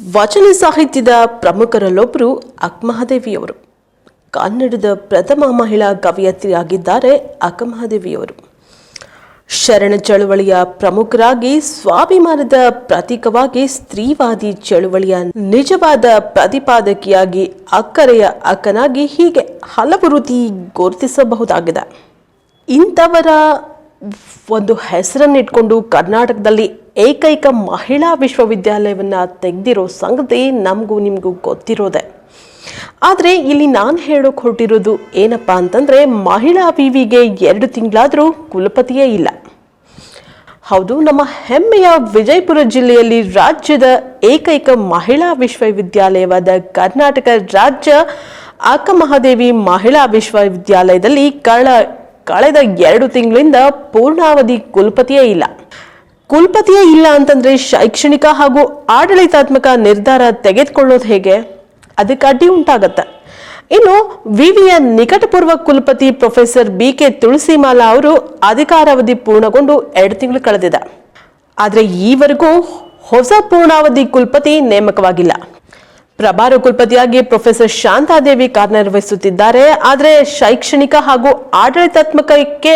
ವಚನ ಸಾಹಿತ್ಯದ ಪ್ರಮುಖರಲ್ಲೊಬ್ಬರು ಅಕ್ಮಹಾದೇವಿಯವರು. ಕನ್ನಡದ ಪ್ರಥಮ ಮಹಿಳಾ ಕವಯತ್ರಿಯಾಗಿದ್ದಾರೆ ಅಕ್ಕಮಹಾದೇವಿಯವರು ಶರಣ ಚಳುವಳಿಯ ಪ್ರಮುಖರಾಗಿ, ಸ್ವಾಭಿಮಾನದ ಪ್ರತೀಕವಾಗಿ, ಸ್ತ್ರೀವಾದಿ ಚಳುವಳಿಯ ನಿಜವಾದ ಪ್ರತಿಪಾದಕಿಯಾಗಿ, ಅಕ್ಕರೆಯ ಅಕ್ಕನಾಗಿ ಹೀಗೆ ಹಲವು ರೀತಿ ಗುರುತಿಸಬಹುದಾಗಿದೆ. ಇಂಥವರ ಒಂದು ಹೆಸರನ್ನಿಟ್ಕೊಂಡು ಕರ್ನಾಟಕದಲ್ಲಿ ಏಕೈಕ ಮಹಿಳಾ ವಿಶ್ವವಿದ್ಯಾಲಯವನ್ನು ತೆಗೆದಿರೋ ಸಂಗತಿ ನಮಗೂ ನಿಮಗೂ ಗೊತ್ತಿರೋದೆ. ಆದರೆ ಇಲ್ಲಿ ನಾನು ಹೇಳೋಕೆ ಹೊರಟಿರೋದು ಏನಪ್ಪ ಅಂತಂದರೆ ಮಹಿಳಾ ವಿವಿಗೆ ಎರಡು ತಿಂಗಳಾದರೂ ಕುಲಪತಿಯೇ ಇಲ್ಲ. ಹೌದು, ನಮ್ಮ ಹೆಮ್ಮೆಯ ವಿಜಯಪುರ ಜಿಲ್ಲೆಯಲ್ಲಿ ರಾಜ್ಯದ ಏಕೈಕ ಮಹಿಳಾ ವಿಶ್ವವಿದ್ಯಾಲಯವಾದ ಕರ್ನಾಟಕ ರಾಜ್ಯ ಅಕ್ಕಮಹಾದೇವಿ ಮಹಿಳಾ ವಿಶ್ವವಿದ್ಯಾಲಯದಲ್ಲಿ ಕಳ ಕಳೆದ ಎರಡು ತಿಂಗಳಿಂದ ಪೂರ್ಣಾವಧಿ ಕುಲಪತಿಯೇ ಇಲ್ಲ. ಕುಲಪತಿಯೇ ಇಲ್ಲ ಅಂತಂದ್ರೆ ಶೈಕ್ಷಣಿಕ ಹಾಗೂ ಆಡಳಿತಾತ್ಮಕ ನಿರ್ಧಾರ ತೆಗೆದುಕೊಳ್ಳೋದು ಹೇಗೆ? ಅದಕ್ಕೆ ಅಡ್ಡಿ ಉಂಟಾಗತ್ತೆ. ಇನ್ನು ವಿವಿಯ ನಿಕಟಪೂರ್ವ ಕುಲಪತಿ ಪ್ರೊಫೆಸರ್ ಬಿ ಕೆ ತುಳಸಿಮಾಲಾ ಅವರು ಅಧಿಕಾರಾವಧಿ ಪೂರ್ಣಗೊಂಡು ಎರಡು ತಿಂಗಳು ಕಳೆದಿದೆ. ಆದರೆ ಈವರೆಗೂ ಹೊಸ ಪೂರ್ಣಾವಧಿ ಕುಲಪತಿ ನೇಮಕವಾಗಿಲ್ಲ. ಪ್ರಭಾರ ಕುಲಪತಿಯಾಗಿ ಪ್ರೊಫೆಸರ್ ಶಾಂತಾದೇವಿ ಕಾರ್ಯನಿರ್ವಹಿಸುತ್ತಿದ್ದಾರೆ. ಆದರೆ ಶೈಕ್ಷಣಿಕ ಹಾಗೂ ಆಡಳಿತಾತ್ಮಕಕ್ಕೆ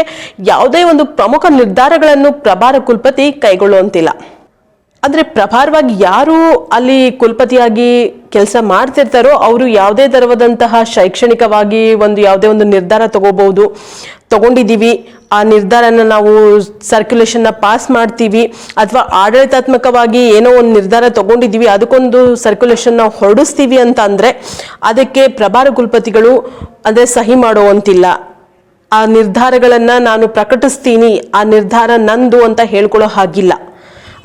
ಯಾವುದೇ ಒಂದು ಪ್ರಮುಖ ನಿರ್ಧಾರಗಳನ್ನು ಪ್ರಭಾರ ಕುಲಪತಿ ಕೈಗೊಳ್ಳುವಂತಿಲ್ಲ. ಆದರೆ ಪ್ರಭಾರವಾಗಿ ಯಾರು ಅಲ್ಲಿ ಕುಲಪತಿಯಾಗಿ ಕೆಲಸ ಮಾಡ್ತಿರ್ತಾರೋ ಅವರು ಯಾವುದೇ ತರವಾದಂತಹ ಶೈಕ್ಷಣಿಕವಾಗಿ ಒಂದು ಯಾವುದೇ ಒಂದು ನಿರ್ಧಾರ ತಗೋಬಹುದು. ತಗೊಂಡಿದ್ದೀವಿ. ಆ ನಿರ್ಧಾರನ ನಾವು ಸರ್ಕ್ಯುಲೇಷನ್ನ ಪಾಸ್ ಮಾಡ್ತೀವಿ ಅಥವಾ ಆಡಳಿತಾತ್ಮಕವಾಗಿ ಏನೋ ಒಂದು ನಿರ್ಧಾರ ತಗೊಂಡಿದ್ದೀವಿ ಅದಕ್ಕೊಂದು ಸರ್ಕ್ಯುಲೇಷನ್ನ ಹೊರಡಿಸ್ತೀವಿ ಅಂತ ಅಂದರೆ ಅದಕ್ಕೆ ಪ್ರಭಾರ ಕುಲಪತಿಗಳು ಅಂದರೆ ಸಹಿ ಮಾಡುವಂತಿಲ್ಲ. ಆ ನಿರ್ಧಾರಗಳನ್ನು ನಾನು ಪ್ರಕಟಿಸ್ತೀನಿ, ಆ ನಿರ್ಧಾರ ನಂದು ಅಂತ ಹೇಳ್ಕೊಳ್ಳೋ ಹಾಗಿಲ್ಲ.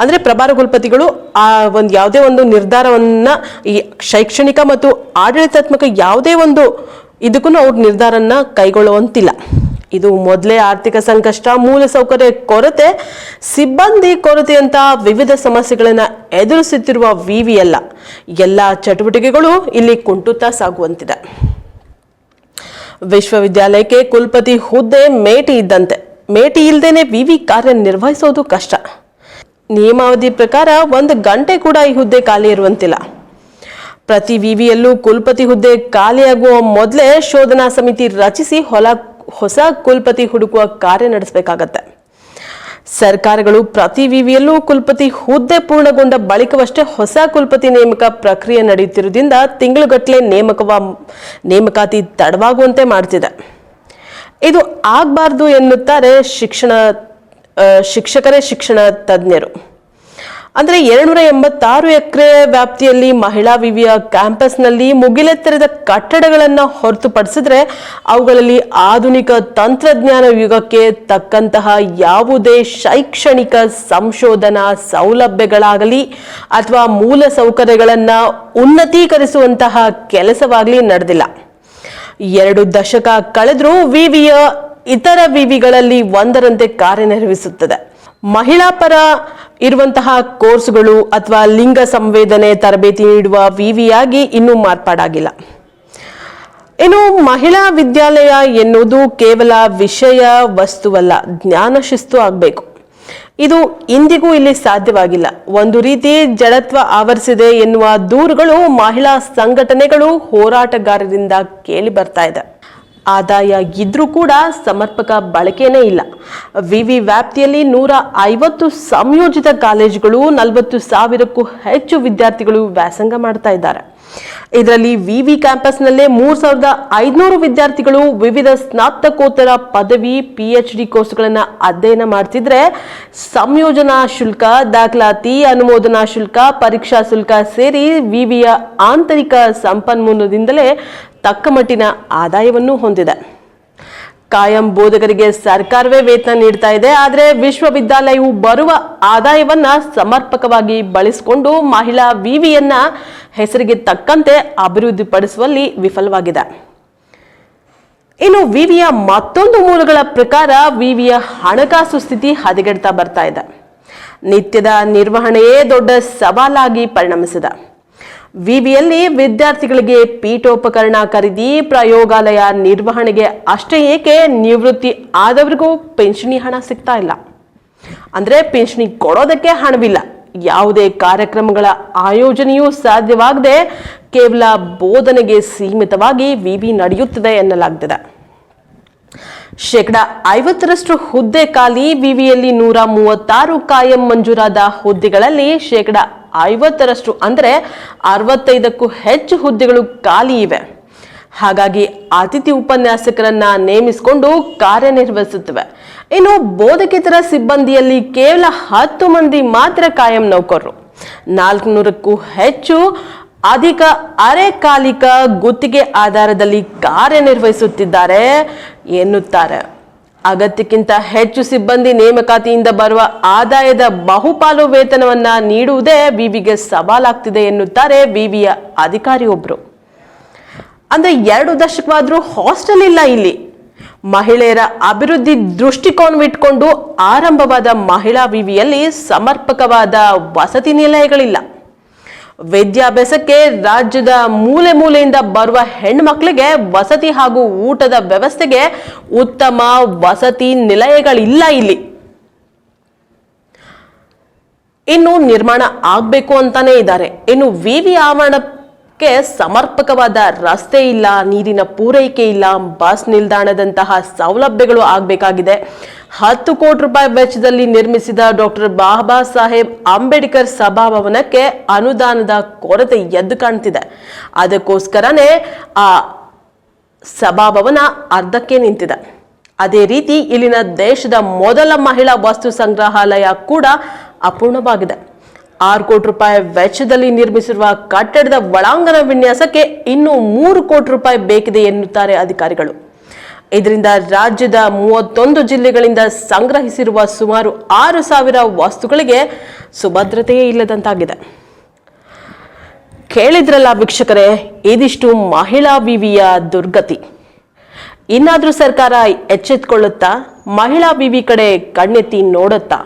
ಅಂದರೆ ಪ್ರಭಾರ ಕುಲಪತಿಗಳು ಆ ಒಂದು ಯಾವುದೇ ಒಂದು ನಿರ್ಧಾರವನ್ನು ಈ ಶೈಕ್ಷಣಿಕ ಮತ್ತು ಆಡಳಿತಾತ್ಮಕ ಯಾವುದೇ ಒಂದು ಇದಕ್ಕೂ ಅವ್ರ ನಿರ್ಧಾರನ ಕೈಗೊಳ್ಳುವಂತಿಲ್ಲ. ಇದು ಮೊದಲೇ ಆರ್ಥಿಕ ಸಂಕಷ್ಟ ಮೂಲಸೌಕರ್ಯ ಕೊರತೆ, ಸಿಬ್ಬಂದಿ ಕೊರತೆಯಂತಹ ವಿವಿಧ ಸಮಸ್ಯೆಗಳನ್ನು ಎದುರಿಸುತ್ತಿರುವ ವಿವಿ ಅಲ್ಲ ಎಲ್ಲ ಚಟುವಟಿಕೆಗಳು ಇಲ್ಲಿ ಕುಂಟುತ್ತಾ ಸಾಗುವಂತಿದೆ. ವಿಶ್ವವಿದ್ಯಾಲಯಕ್ಕೆ ಕುಲಪತಿ ಹುದ್ದೆ ಮೇಟಿ ಇದ್ದಂತೆ. ಮೇಟಿ ಇಲ್ಲದೇನೆ ವಿವಿ ಕಾರ್ಯನಿರ್ವಹಿಸೋದು ಕಷ್ಟ. ನಿಯಮಾವಧಿ ಪ್ರಕಾರ ಒಂದು ಗಂಟೆ ಕೂಡ ಈ ಹುದ್ದೆ ಖಾಲಿ ಇರುವಂತಿಲ್ಲ. ಪ್ರತಿ ವಿವಿಯಲ್ಲೂ ಕುಲಪತಿ ಹುದ್ದೆ ಖಾಲಿಯಾಗುವ ಮೊದಲೇ ಶೋಧನಾ ಸಮಿತಿ ರಚಿಸಿ ಹೊಲ ಹೊಸ ಕುಲಪತಿ ಹುಡುಕುವ ಕಾರ್ಯ ನಡೆಸಬೇಕಾಗತ್ತೆ. ಸರ್ಕಾರಗಳು ಪ್ರತಿ ವಿವಿಯಲ್ಲೂ ಕುಲಪತಿ ಹುದ್ದೆ ಪೂರ್ಣಗೊಂಡ ಬಳಿಕವಷ್ಟೇ ಹೊಸ ಕುಲಪತಿ ನೇಮಕ ಪ್ರಕ್ರಿಯೆ ನಡೆಯುತ್ತಿರುವುದರಿಂದ ತಿಂಗಳುಗಟ್ಟಲೆ ನೇಮಕವ, ನೇಮಕಾತಿ ತಡವಾಗುವಂತೆ ಮಾಡ್ತಿದೆ. ಇದು ಆಗಬಾರ್ದು ಎನ್ನುತ್ತಾರೆ ಶಿಕ್ಷಣ ಶಿಕ್ಷಕರೇ, ಶಿಕ್ಷಣ ತಜ್ಞರು. ಅಂದರೆ ಎರಡ್ನೂರ ಎಂಬತ್ತಾರು ಎಕರೆ ವ್ಯಾಪ್ತಿಯಲ್ಲಿ ಮಹಿಳಾ ವಿವಿಯ ಕ್ಯಾಂಪಸ್ನಲ್ಲಿ ಮುಗಿಲೆತ್ತರದ ಕಟ್ಟಡಗಳನ್ನು ಹೊರತುಪಡಿಸಿದ್ರೆ ಅವುಗಳಲ್ಲಿ ಆಧುನಿಕ ತಂತ್ರಜ್ಞಾನ ಯುಗಕ್ಕೆ ತಕ್ಕಂತಹ ಯಾವುದೇ ಶೈಕ್ಷಣಿಕ ಸಂಶೋಧನಾ ಸೌಲಭ್ಯಗಳಾಗಲಿ ಅಥವಾ ಮೂಲ ಸೌಕರ್ಯಗಳನ್ನು ಉನ್ನತೀಕರಿಸುವಂತಹ ಕೆಲಸವಾಗಲಿ ನಡೆದಿಲ್ಲ. ಎರಡು ದಶಕ ಕಳೆದರೂ ವಿವಿಯ ಇತರ ವಿವಿಗಳಲ್ಲಿ ಒಂದರಂತೆ ಕಾರ್ಯನಿರ್ವಹಿಸುತ್ತದೆ. ಮಹಿಳಾ ಪರ ಇರುವಂತಹ ಕೋರ್ಸ್ಗಳು ಅಥವಾ ಲಿಂಗ ಸಂವೇದನೆ ತರಬೇತಿ ನೀಡುವ ವಿವಿಯಾಗಿ ಇನ್ನೂ ಮಾರ್ಪಾಡಾಗಿಲ್ಲ. ಇನ್ನು ಮಹಿಳಾ ವಿದ್ಯಾಲಯ ಎನ್ನುವುದು ಕೇವಲ ವಿಷಯ ವಸ್ತುವಲ್ಲ, ಜ್ಞಾನ ಶಿಸ್ತು ಆಗಬೇಕು. ಇದು ಇಂದಿಗೂ ಇಲ್ಲಿ ಸಾಧ್ಯವಾಗಿಲ್ಲ. ಒಂದು ರೀತಿ ಜಡತ್ವ ಆವರಿಸಿದೆ ಎನ್ನುವ ದೂರುಗಳು ಮಹಿಳಾ ಸಂಘಟನೆಗಳು ಹೋರಾಟಗಾರರಿಂದ ಕೇಳಿ ಬರ್ತಾ ಇದೆ. ಆದಾಯ ಇದ್ರೂ ಕೂಡ ಸಮರ್ಪಕ ಬಳಕೆನೇ ಇಲ್ಲ. ವಿವಿ ವ್ಯಾಪ್ತಿಯಲ್ಲಿ ನೂರ ಐವತ್ತು ಸಂಯೋಜಿತ ಕಾಲೇಜುಗಳು, ನಲವತ್ತು ಸಾವಿರಕ್ಕೂ ಹೆಚ್ಚು ವಿದ್ಯಾರ್ಥಿಗಳು ವ್ಯಾಸಂಗ ಮಾಡ್ತಾ ಇದ್ದಾರೆ. ಇದರಲ್ಲಿ ವಿವಿ ಕ್ಯಾಂಪಸ್ನಲ್ಲೇ ಮೂರ್ ಸಾವಿರದ ಐದುನೂರು ವಿದ್ಯಾರ್ಥಿಗಳು ವಿವಿಧ ಸ್ನಾತಕೋತ್ತರ ಪದವಿ ಪಿ ಎಚ್ ಡಿ ಕೋರ್ಸ್ಗಳನ್ನು ಅಧ್ಯಯನ ಮಾಡ್ತಿದ್ರೆ ಸಂಯೋಜನಾ ಶುಲ್ಕ, ದಾಖಲಾತಿ, ಅನುಮೋದನಾ ಶುಲ್ಕ, ಪರೀಕ್ಷಾ ಶುಲ್ಕ ಸೇರಿ ವಿವಿಯ ಆಂತರಿಕ ಸಂಪನ್ಮೂಲದಿಂದಲೇ ತಕ್ಕ ಮಟ್ಟಿನ ಆದಾಯವನ್ನು ಹೊಂದಿದೆ. ಕಾಯಂ ಬೋಧಕರಿಗೆ ಸರ್ಕಾರವೇ ವೇತನ ನೀಡ್ತಾ ಇದೆ, ಆದರೆ ವಿಶ್ವವಿದ್ಯಾಲಯವು ಬರುವ ಆದಾಯವನ್ನ ಸಮರ್ಪಕವಾಗಿ ಬಳಸಿಕೊಂಡು ಮಹಿಳಾ ವಿವಿಯನ್ನ ಹೆಸರಿಗೆ ತಕ್ಕಂತೆ ಅಭಿವೃದ್ಧಿಪಡಿಸುವಲ್ಲಿ ವಿಫಲವಾಗಿದೆ. ಇನ್ನು ವಿವಿಯ ಮತ್ತೊಂದು ಮೂಲಗಳ ಪ್ರಕಾರ ವಿವಿಯ ಹಣಕಾಸು ಸ್ಥಿತಿ ಹದಗೆಡ್ತಾ ಬರ್ತಾ ಇದೆ. ನಿತ್ಯದ ನಿರ್ವಹಣೆಯೇ ದೊಡ್ಡ ಸವಾಲಾಗಿ ಪರಿಣಮಿಸಿದೆ. ವಿವಿಯಲ್ಲಿ ವಿದ್ಯಾರ್ಥಿಗಳಿಗೆ ಪೀಠೋಪಕರಣ ಖರೀದಿ, ಪ್ರಯೋಗಾಲಯ ನಿರ್ವಹಣೆಗೆ ಅಷ್ಟೇ ಏಕೆ ನಿವೃತ್ತಿ ಆದವರಿಗೂ ಪಿಂಚಣಿ ಹಣ ಸಿಗ್ತಾ ಇಲ್ಲ. ಅಂದ್ರೆ ಪಿಂಚಣಿ ಕೊಡೋದಕ್ಕೆ ಹಣವಿಲ್ಲ. ಯಾವುದೇ ಕಾರ್ಯಕ್ರಮಗಳ ಆಯೋಜನೆಯೂ ಸಾಧ್ಯವಾಗದೆ ಕೇವಲ ಬೋಧನೆಗೆ ಸೀಮಿತವಾಗಿ ವಿವಿ ನಡೆಯುತ್ತಿದೆ ಎನ್ನಲಾಗ್ತಿದೆ. ಶೇಕಡ ಐವತ್ತರಷ್ಟು ಹುದ್ದೆ ಖಾಲಿ ವಿವಿಯಲ್ಲಿ ನೂರ ಮೂವತ್ತಾರು ಕಾಯಂ ಮಂಜೂರಾದ ಹುದ್ದೆಗಳಲ್ಲಿ ಶೇಕಡ ಐವತ್ತರಷ್ಟು ಅಂದರೆ ಅರವತ್ತೈದಕ್ಕೂ ಹೆಚ್ಚು ಹುದ್ದೆಗಳು ಖಾಲಿ ಇವೆ. ಹಾಗಾಗಿ ಅತಿಥಿ ಉಪನ್ಯಾಸಕರನ್ನ ನೇಮಿಸಿಕೊಂಡು ಕಾರ್ಯನಿರ್ವಹಿಸುತ್ತವೆ. ಇನ್ನು ಬೋಧಕೇತರ ಸಿಬ್ಬಂದಿಯಲ್ಲಿ ಕೇವಲ ಹತ್ತು ಮಂದಿ ಮಾತ್ರ ಕಾಯಂ ನೌಕರರು. ನಾಲ್ಕುನೂರಕ್ಕೂ ಹೆಚ್ಚು ಅಧಿಕ ಅರೆಕಾಲಿಕ ಗುತ್ತಿಗೆ ಆಧಾರದಲ್ಲಿ ಕಾರ್ಯನಿರ್ವಹಿಸುತ್ತಿದ್ದಾರೆ ಎನ್ನುತ್ತಾರೆ. ಅಗತ್ಯಕ್ಕಿಂತ ಹೆಚ್ಚು ಸಿಬ್ಬಂದಿ ನೇಮಕಾತಿಯಿಂದ ಬರುವ ಆದಾಯದ ಬಹುಪಾಲು ವೇತನವನ್ನ ನೀಡುವುದೇ ವಿವಿಗೆ ಸವಾಲಾಗ್ತಿದೆ ಎನ್ನುತ್ತಾರೆ ವಿವಿಯ ಅಧಿಕಾರಿಯೊಬ್ರು. ಅಂದ್ರೆ ಎರಡು ದಶಕವಾದ್ರೂ ಹಾಸ್ಟೆಲ್ ಇಲ್ಲ ಇಲ್ಲಿ. ಮಹಿಳೆಯರ ಅಭಿವೃದ್ಧಿ ದೃಷ್ಟಿಕೋನವಿಟ್ಕೊಂಡು ಆರಂಭವಾದ ಮಹಿಳಾ ವಿವಿಯಲ್ಲಿ ಸಮರ್ಪಕವಾದ ವಸತಿ ನಿಲಯಗಳಿಲ್ಲ. ವಿದ್ಯಾಭ್ಯಾಸಕ್ಕೆ ರಾಜ್ಯದ ಮೂಲೆ ಮೂಲೆಯಿಂದ ಬರುವ ಹೆಣ್ಮಕ್ಳಿಗೆ ವಸತಿ ಹಾಗೂ ಊಟದ ವ್ಯವಸ್ಥೆಗೆ ಉತ್ತಮ ವಸತಿ ನಿಲಯಗಳಿಲ್ಲ ಇಲ್ಲಿ. ಇನ್ನು ನಿರ್ಮಾಣ ಆಗ್ಬೇಕು ಅಂತಾನೆ ಇದ್ದಾರೆ. ಇನ್ನು ವಿವಿ ಆವರಣಕ್ಕೆ ಸಮರ್ಪಕವಾದ ರಸ್ತೆ ಇಲ್ಲ, ನೀರಿನ ಪೂರೈಕೆ ಇಲ್ಲ, ಬಸ್ ನಿಲ್ದಾಣದಂತಹ ಸೌಲಭ್ಯಗಳು ಆಗಬೇಕಾಗಿದೆ. ಹತ್ತು ಕೋಟಿ ರೂಪಾಯಿ ವೆಚ್ಚದಲ್ಲಿ ನಿರ್ಮಿಸಿದ ಡಾಕ್ಟರ್ ಬಾಬಾ ಸಾಹೇಬ್ ಅಂಬೇಡ್ಕರ್ ಸಭಾಭವನಕ್ಕೆ ಅನುದಾನದ ಕೊರತೆ ಎದ್ದು ಕಾಣ್ತಿದೆ. ಅದಕ್ಕೋಸ್ಕರನೇ ಆ ಸಭಾಭವನ ಅರ್ಧಕ್ಕೆ ನಿಂತಿದೆ. ಅದೇ ರೀತಿ ಇಲ್ಲಿನ ದೇಶದ ಮೊದಲ ಮಹಿಳಾ ವಸ್ತು ಸಂಗ್ರಹಾಲಯ ಕೂಡ ಅಪೂರ್ಣವಾಗಿದೆ. ಆರು ಕೋಟಿ ರೂಪಾಯಿ ವೆಚ್ಚದಲ್ಲಿ ನಿರ್ಮಿಸಿರುವ ಕಟ್ಟಡದ ಒಳಾಂಗಣ ವಿನ್ಯಾಸಕ್ಕೆ ಇನ್ನೂ ಮೂರು ಕೋಟಿ ರೂಪಾಯಿ ಬೇಕಿದೆ ಎನ್ನುತ್ತಾರೆ ಅಧಿಕಾರಿಗಳು. ಇದರಿಂದ ರಾಜ್ಯದ ಮೂವತ್ತೊಂದು ಜಿಲ್ಲೆಗಳಿಂದ ಸಂಗ್ರಹಿಸಿರುವ ಸುಮಾರು ಆರು ಸಾವಿರ ವಸ್ತುಗಳಿಗೆ ಸುಭದ್ರತೆಯೇ ಇಲ್ಲದಂತಾಗಿದೆ. ಕೇಳಿದ್ರಲ್ಲ ವೀಕ್ಷಕರೇ, ಇದಿಷ್ಟು ಮಹಿಳಾ ವಿವಿಯ ದುರ್ಗತಿ. ಇನ್ನಾದರೂ ಸರ್ಕಾರ ಎಚ್ಚೆತ್ಕೊಳ್ಳುತ್ತಾ, ಮಹಿಳಾ ವಿವಿ ಕಡೆ ಕಣ್ಣೆತ್ತಿ ನೋಡುತ್ತಾ?